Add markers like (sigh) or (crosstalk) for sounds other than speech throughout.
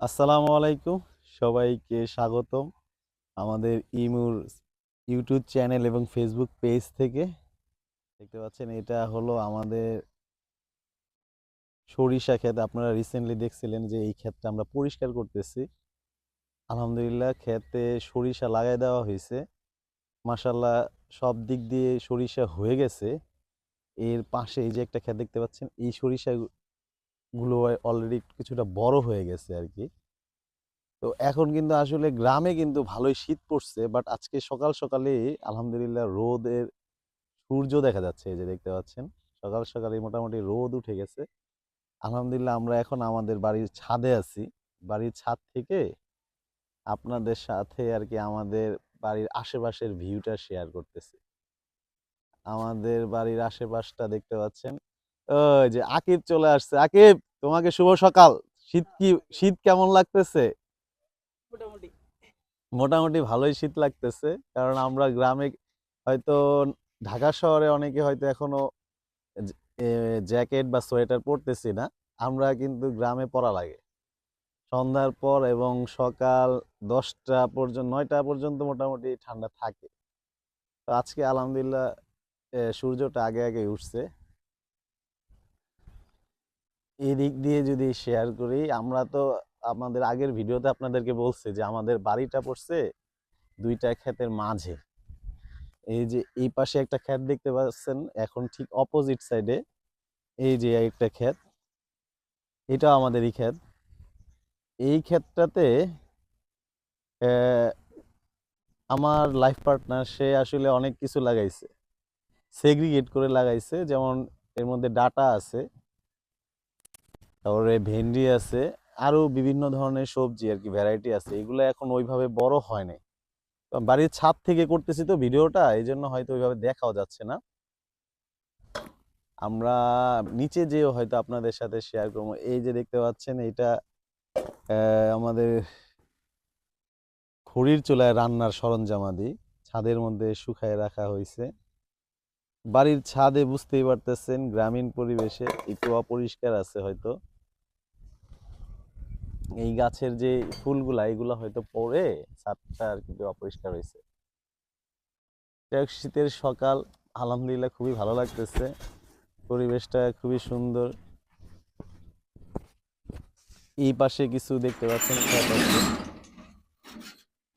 আসসালামু আলাইকুম। সবাইকে স্বাগতম আমাদের ইমুর ইউটিউব চ্যানেল এবং ফেসবুক পেজ থেকে। দেখতে পাচ্ছেন, এটা হলো আমাদের সরিষা ক্ষেত। আপনারা রিসেন্টলি দেখছিলেন যে এই ক্ষেতটা আমরা পরিষ্কার করতেছি। আলহামদুলিল্লাহ, ক্ষেতে সরিষা লাগাই দেওয়া হয়েছে। মাসাল্লাহ সব দিক দিয়ে সরিষা হয়ে গেছে। এর পাশে এই যে একটা ক্ষেত দেখতে পাচ্ছেন, এই সরিষা গুলো অলরেডি কিছুটা বড় হয়ে গেছে আর কি তো এখন কিন্তু আসলে গ্রামে কিন্তু ভালোই শীত পড়ছে বাট আজকে সকাল সকালে আলহামদুলিল্লাহ রোদের সূর্য দেখা যাচ্ছে, এই যে দেখতে পাচ্ছেন। সকাল সকালে মোটামুটি রোদ উঠে গেছে। আলহামদুলিল্লাহ আমরা এখন আমাদের বাড়ির ছাদে আছি। বাড়ির ছাদ থেকে আপনাদের সাথে আর কি আমাদের বাড়ির আশেপাশের ভিউটা শেয়ার করতেছি। আমাদের বাড়ির আশেপাশটা দেখতে পাচ্ছেন। ওই যে আকিব চলে আসছে। আকিব! তোমাকে শুভ সকাল। শীত কি শীত কেমন লাগতেছে? মোটামুটি। মোটামুটি ভালোই শীত লাগতেছে কারণ আমরা গ্রামে হয়তো ঢাকা শহরে অনেকে হয়তো এখনও জ্যাকেট বা সোয়েটার পরতেছি না। আমরা কিন্তু গ্রামে পরা লাগে। সন্ধ্যার পর এবং সকাল দশটা পর্যন্ত নয়টা পর্যন্ত মোটামুটি ঠান্ডা থাকে। তো আজকে আলহামদুলিল্লাহ সূর্যটা আগে আগে উঠছে। এই দিক দিয়ে যদি শেয়ার করি, আমরা তো আমাদের আগের ভিডিওতে আপনাদেরকে বলছি যে আমাদের বাড়িটা পড়ছে দুইটা ক্ষেতের মাঝে। এই যে এই পাশে একটা ক্ষেত দেখতে পাচ্ছেন, এখন ঠিক অপোজিট সাইডে এই যে একটা ক্ষেত এটা আমাদেরই ক্ষেত। এই ক্ষেতটাতে আমার লাইফ পার্টনার সে আসলে অনেক কিছু লাগাইছে। সেগ্রিগেট করে লাগাইছে, যেমন এর মধ্যে ডাটা আছে। তারপরে ভেন্ডি আছে, আরও বিভিন্ন ধরনের সবজি আর কি ভ্যারাইটি আছে, এগুলো এখন ওইভাবে বড় হয় নাই। বাড়ির ছাদ থেকে করতেছি তো ভিডিওটা এই জন্য হয়তো ওইভাবে দেখাও যাচ্ছে না। আমরা নিচে যেও হয়তো আপনাদের সাথে শেয়ার করব। এই যে দেখতে পাচ্ছেন এটা আমাদের খড়ির চুলায় রান্নার সরঞ্জামাদি ছাদের মধ্যে শুকায় রাখা হয়েছে বাড়ির ছাদে বুঝতেই পারতেছেন, গ্রামীণ পরিবেশে একটু অপরিষ্কার আছে হয়তো। এই গাছের যে ফুলগুলা, এগুলা হয়তো পড়ে, ছাদটা আর কি অপরিষ্কার হয়েছে শীতের সকাল, আলহামদুলিল্লাহ খুবই ভালো লাগতেছে। পরিবেশটা খুবই সুন্দর। এই পাশে কিছু দেখতে পাচ্ছেন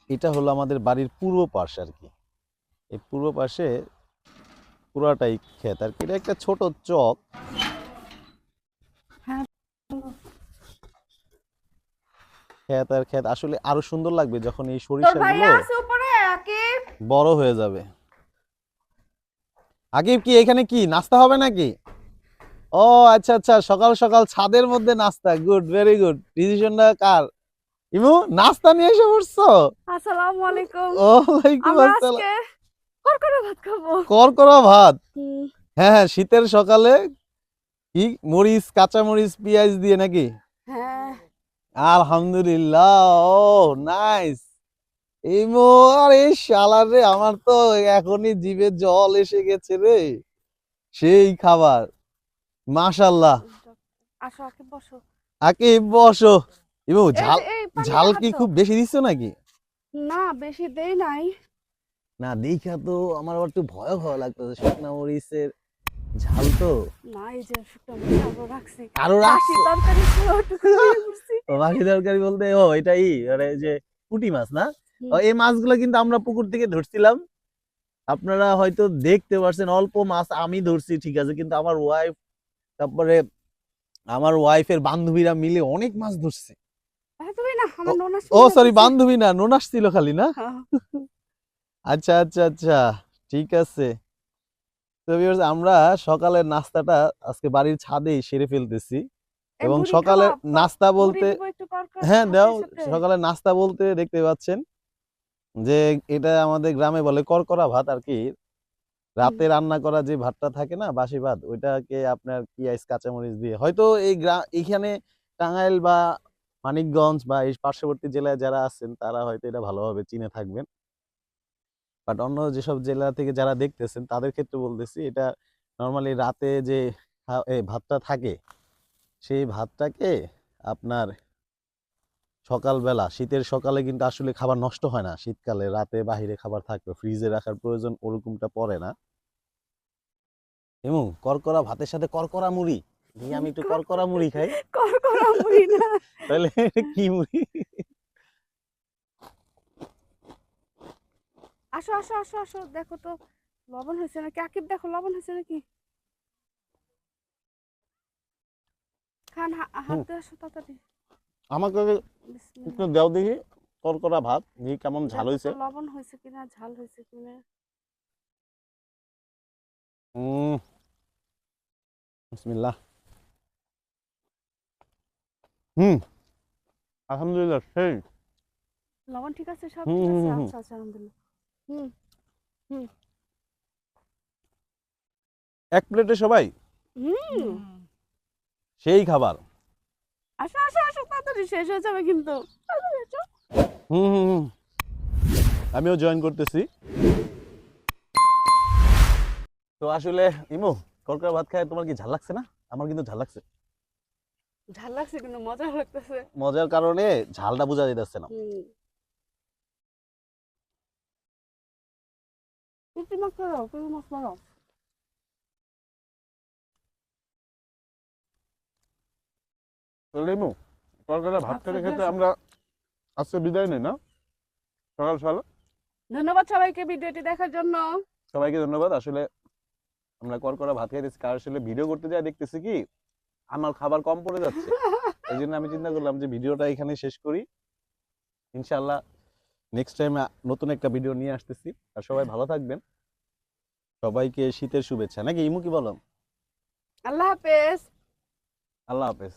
এটা হলো আমাদের বাড়ির পূর্ব পাশ আর কি। এই পূর্ব পাশে পুরাটাই ক্ষেত আর কি। এটা একটা ছোট চক হ্যাঁ। ক্ষেত আর ক্ষেত আসলে আরও সুন্দর লাগবে যখন এই সরিষাগুলো বড় হয়ে যাবে। আকিব কি এখানে কি নাস্তা হবে নাকি? ও আচ্ছা আচ্ছা সকাল সকাল ছাদের মধ্যে নাস্তা। Good very good. ডিসিশনটা কার? ইমু নাস্তা নিয়ে এসে পড়ছো? আসসালামু আলাইকুম। ওয়ালাইকুম আসসালাম। করকরা ভাত খাব। করকরা ভাত? হ্যাঁ হ্যাঁ শীতের সকালে কি মরিচ কাঁচা মরিচ পেঁয়াজ দিয়ে নাকি? হ্যাঁ। আলহামদুলিল্লাহ ও নাইস শালা রে আমার তো এখনই জিভে জল এসে গেছে রে। সেই খাবার মাশাল্লাহ আসো আকিব বসো। ইমু ঝাল ঝাল কি খুব বেশি দিচ্ছ নাকি? না বেশি দেই নাই। না দেখা তো আমার আবার একটু ভয় ভয় লাগতেছে শুকনা মরিচের ঝাল তো। না এই যে শুকনো মরিচ আরও রাখছি। আরও রাখছো? তরকারি (laughs) বাকি তরকারি বলতে ও এটাই মানে যে পুঁটি মাছ না? এই মাছগুলো কিন্তু আমরা পুকুর থেকে ধরছিলাম। আপনারা হয়তো দেখতে পারছেন অল্প মাছ আমি ধরছি ঠিক আছে কিন্তু আমার ওয়াইফ তারপরে আমার ওয়াইফের বান্ধবীরা মিলে অনেক মাছ ধরছে। ও সরি বান্ধবী না নোনাস ছিল খালি না? হ্যাঁ। আচ্ছা আচ্ছা আচ্ছা ঠিক আছে। তো আমরা সকালের নাস্তাটা আজকে বাড়ির ছাদেই সেরে ফেলতেছি। এবং সকালে নাস্তা বলতে হ্যাঁ দাও। সকালে নাস্তা বলতে দেখতে পাচ্ছেন যে এটা আমাদের গ্রামে বলে করকরা ভাত আর কি। রাতে রান্না করা যে ভাতটা থাকে না বাসি ভাত ওইটাকে আপনার পেঁয়াজ কাঁচামরিচ দিয়ে। হয়তো এই গ্রাম এখানে টাঙ্গাইল বা মানিকগঞ্জ বা এই পার্শ্ববর্তী জেলায় যারা আছেন তারা হয়তো এটা ভালোভাবে চিনে থাকবেন। বাট অন্য যেসব জেলা থেকে যারা দেখতেছেন তাদের ক্ষেত্রে বলতেছি এটা নর্মালি রাতে যে ভাতটা থাকে সেই ভাতটাকে আপনার সকালবেলা শীতের সকালে কিন্তু আসলে খাবার নষ্ট হয় না। শীতকালে রাতে বাহিরে খাবার থাকবে ফ্রিজে রাখার প্রয়োজন ওরকমটা পড়ে না। এমু করকরা ভাতের সাথে করকরা মুড়ি। আমি একটু করকরা মুড়ি খাই। কর করা মুড়ি না। তাহলে কি মুড়ি? আসো আসো আসো আসো। দেখো তো লবণ হয়েছে নাকি? আকিব দেখো লবণ হয়েছে নাকি খান হা- হাত হুম। দিয়ে আসো তাড়াতাড়ি আমাকে একটু দেও দেখি করকরা ভাত দেখি কেমন ঝাল দেখো লবণ হয়েছে কিনা ঝাল হয়েছে কিনা। উম বিসমিল্লাহ। হুম আলহামদুলিল্লাহ সেই। লবণ ঠিক আছে সব ঠিক আছে? হুম, হুম। আচ্ছা আচ্ছা আলহামদুলিল্লাহ। হুম এক প্লেটে সবাই? হুম। সেই খাবার। আসো আসো আসো তাড়াতাড়ি শেষ হয়ে যাবে কিন্তু। হুম হুম হুম। আমিও জয়েন করতেছি। তো আসলে ইমো করকরা ভাত খায় তোমার কি ঝাল লাগছে না? আমার কিন্তু ঝাল লাগছে। ঝাল লাগছে কিন্তু মজা লাগতেছে। মজার কারণে ঝালটা বোঝা যাইতেছে না। মাছ করো ইমু ভাত আচ্ছা, খেতে খেতে আমরা আজকে বিদায় নেই না? সকাল সকাল। ধন্যবাদ সবাইকে ভিডিওটি দেখার জন্য। সবাইকে ধন্যবাদ। আসলে আমরা করকরা ভাত খাইতেছি কার আসলে ভিডিও করতে যাই দেখতেছি কি? আমার খাবার কম পড়ে যাচ্ছে। (laughs) এই জন্য আমি চিন্তা করলাম যে ভিডিওটা এখানে শেষ করি। ইনশাআল্লাহ নেক্সট টাইম নতুন একটা ভিডিও নিয়ে আসতেছি। আর সবাই ভালো থাকবেন। সবাইকে শীতের শুভেচ্ছা। নাকি ইমু কি বলো? আল্লাহ হাফেজ। আল্লাহ হাফেজ।